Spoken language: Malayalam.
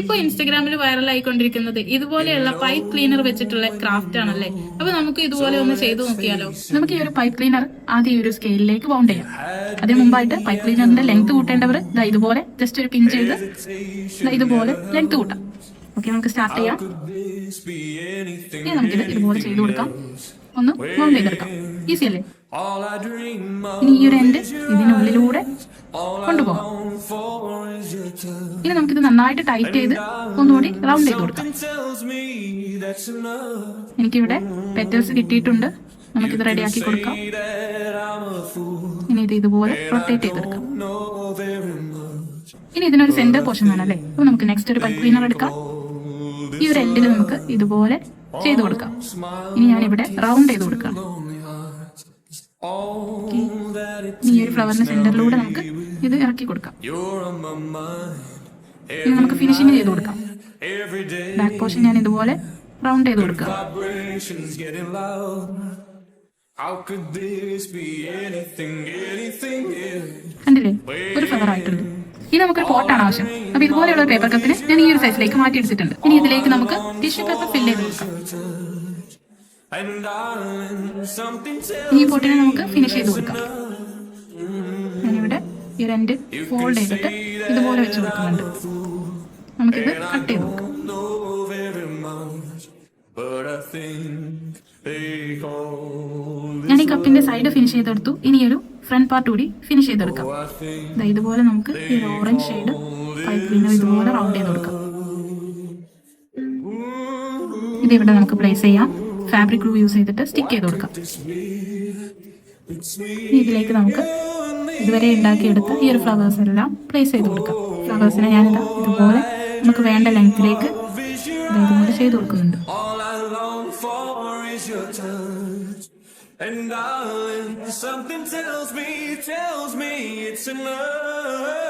ഇപ്പൊ ഇൻസ്റ്റഗ്രാമിൽ വൈറലായിക്കൊണ്ടിരിക്കുന്നത് ഇതുപോലെയുള്ള പൈപ്പ് ക്ലീനർ വെച്ചിട്ടുള്ള ക്രാഫ്റ്റ് ആണല്ലേ? അപ്പൊ നമുക്ക് ഇതുപോലെ ഒന്ന് ചെയ്തു നോക്കിയാലോ? നമുക്ക് ഈ ഒരു പൈപ്പ് ക്ലീനർ ആദ്യം ഈ ഒരു സ്കെയിലിലേക്ക് ബൗണ്ട് ചെയ്യാം. അതിന് മുമ്പായിട്ട് പൈപ്പ് ക്ലീനറിന്റെ ലെങ്ത് കൂട്ടേണ്ടവർ ദാ ഇതുപോലെ ജസ്റ്റ് ഒരു പിൻ ചെയ്ത് ഇതുപോലെ ലെങ്ത് കൂട്ടാം. ഓക്കെ നമുക്ക് സ്റ്റാർട്ട് ചെയ്യാം. ഇനി നമുക്കിത് ഇതുപോലെ ചെയ്തു കൊടുക്കാം. ഒന്ന് ബൗണ്ട് ചെയ്തെടുക്കാം. ഈസി അല്ലേ? ഇനി ഈ ഒരു എൻഡ് ഇതിനുള്ളിലൂടെ കൊണ്ടുപോകാം. ഇനി നമുക്കിത് നന്നായിട്ട് ടൈറ്റ് ചെയ്ത് ഒന്നുകൂടി റൗണ്ട് ചെയ്ത് കൊടുക്കാം. എനിക്കിവിടെ പെറ്റൽസ് കിട്ടിയിട്ടുണ്ട്. നമുക്കിത് റെഡിയാക്കി കൊടുക്കാം. ഇനി ഇത് ഇതുപോലെ റൊട്ടേറ്റ് ചെയ്തെടുക്കാം ഇനി ഇതിനൊരു സെന്റർ പോർഷൻ വേണം അല്ലേ? അപ്പൊ നമുക്ക് നെക്സ്റ്റ് ഒരു പൈപ്പ് ക്ലീനർ എടുക്കാം. ഈ ഒരു എൻഡിൽ നമുക്ക് ഇതുപോലെ ചെയ്തു കൊടുക്കാം. ഇനി ഞാനിവിടെ റൗണ്ട് ചെയ്ത് കൊടുക്കാം ഈ ഒരു ഫ്ലവറിന്റെ സെന്ററിലൂടെ നമുക്ക് ഇത് ഇറക്കി കൊടുക്കാം. ഇത് നമുക്ക് ഫിനിഷിംഗ് ചെയ്ത് കൊടുക്കാം. ബാക്ക് പോർഷൻ ഞാൻ ഇതുപോലെ റൗണ്ട് ചെയ്ത് കൊടുക്കാം? കണ്ടില്ലേ? ഒരു ഫ്ലവർ ആയിട്ടുണ്ട്. ഇനി നമുക്ക് പോട്ടാണ് ആവശ്യം. അപ്പൊ ഇതുപോലെയുള്ള പേപ്പർ കപ്പിന് ഞാൻ ഈ ഒരു സൈസിലേക്ക് മാറ്റി എടുത്തിട്ടുണ്ട്. ഇനി ഇതിലേക്ക് നമുക്ക് ടിഷ്യൂ പേപ്പർ ഫില്ല് ചെയ്ത് കൊടുക്കാം. ഈ പോട്ടിനെ നമുക്ക് ഫിനിഷ് ചെയ്ത് കൊടുക്കാം. ഞാനിവിടെ ഈ രണ്ട് ഫോൾഡ് ചെയ്തിട്ട് ഇതുപോലെ വെച്ച് കൊടുക്കുന്നുണ്ട്. നമുക്കിത് കട്ട് ചെയ്ത് call ഞാൻ ഈ കപ്പിന്റെ സൈഡ് ഫിനിഷ് ചെയ്തെടുത്തു. ഇനി ഈ ഒരു ഫ്രണ്ട് പാർട്ട് കൂടി ഫിനിഷ് ചെയ്തെടുക്കാം ദാ ഇതുപോലെ നമുക്ക് ഈ ഓറഞ്ച് ഷെയ്ഡ് പൈപ്പ് ക്ലീനർ ഇതുപോലെ റൗണ്ട് ചെയ്ത് കൊടുക്കാം. ഇതിവിടെ നമുക്ക് പ്ലേസ് ചെയ്യാം. ഫാബ്രിക് ഗ്ലൂ യൂസ് ചെയ്തിട്ട് സ്റ്റിക്ക് ചെയ്ത് കൊടുക്കാം. ഇതിലേക്ക് നമുക്ക് ഇതുവരെ ഉണ്ടാക്കിയെടുത്ത ഈ ഒരു ഫ്ലവേഴ്സ് എല്ലാം പ്ലേസ് ചെയ്ത് കൊടുക്കാം. ഫ്ലവേഴ്സിനെ ഞാനിതാ ഇതുപോലെ നമുക്ക് വേണ്ട ലെങ്ത്തിലേക്ക് ഇതുപോലെ ചെയ്ത് കൊടുക്കുന്നുണ്ട്. And darling, something tells me, tells me it's enough.